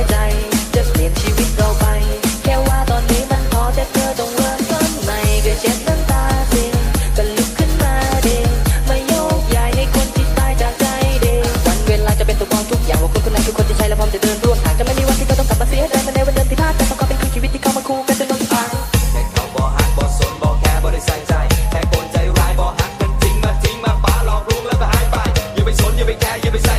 ยใจ จะเปลี่ยนชีวิตเราไป แค่ว่าตอนนี้มันพอแต่เธอต้องเริ่มต้นใหม่เพื่เช็ดน้ำตาสิก็ลุกขึ้นมาเดมาโยกย้ายในคนที่ตายจากใจเดวันเวลาจะเป็นตัวกองทุกอย่างว่าคนคนนั้นคือคนที่ใช่และพร้อมจะเดินร่วมทางจะไม่มีวันที่เขต้องกลับมาเสียใจมาในวันเดิมที่พลาดแต่ต้งก็เป็นคืชีวิตที่เข้ามาคู่กันจนลงทางแค่เขาบ่หักบ่สนบ่แค่บ่ได้ใส่ใจแค่คนใจร้ายบ่หักกันจริงมาจริงมาป้าหลอกลวงแล้วก็หายไปอย่าไปสนอย่าไปแคร์อย่าไปใส่